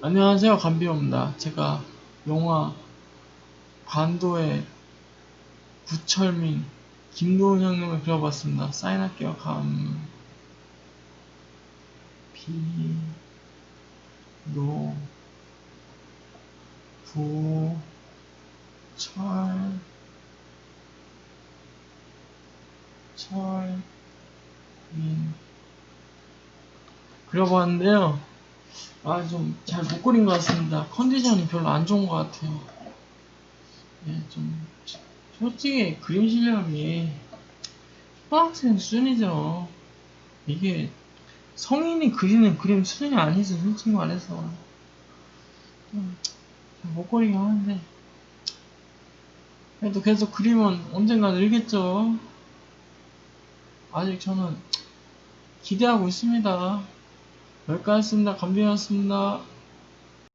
안녕하세요 감비호입니다 제가 영화 반도의 구철민 김도훈 형님을 그려봤습니다 사인할게요 감 비, 노, 부, 철, 철, 민. 그려봤는데요. 아, 좀 잘 못 그린 것 같습니다. 컨디션이 별로 안 좋은 것 같아요. 예, 좀, 솔직히 그림 실력이 초등학생 수준이죠. 이게 성인이 그리는 그림 수준이 아니죠, 솔직히 말해서. 좀, 잘못 그리긴 하는데. 그래도 계속 그림은 언젠가 늘겠죠. 아직 저는 기대하고 있습니다. 여기까지 했습니다. 감비였습니다.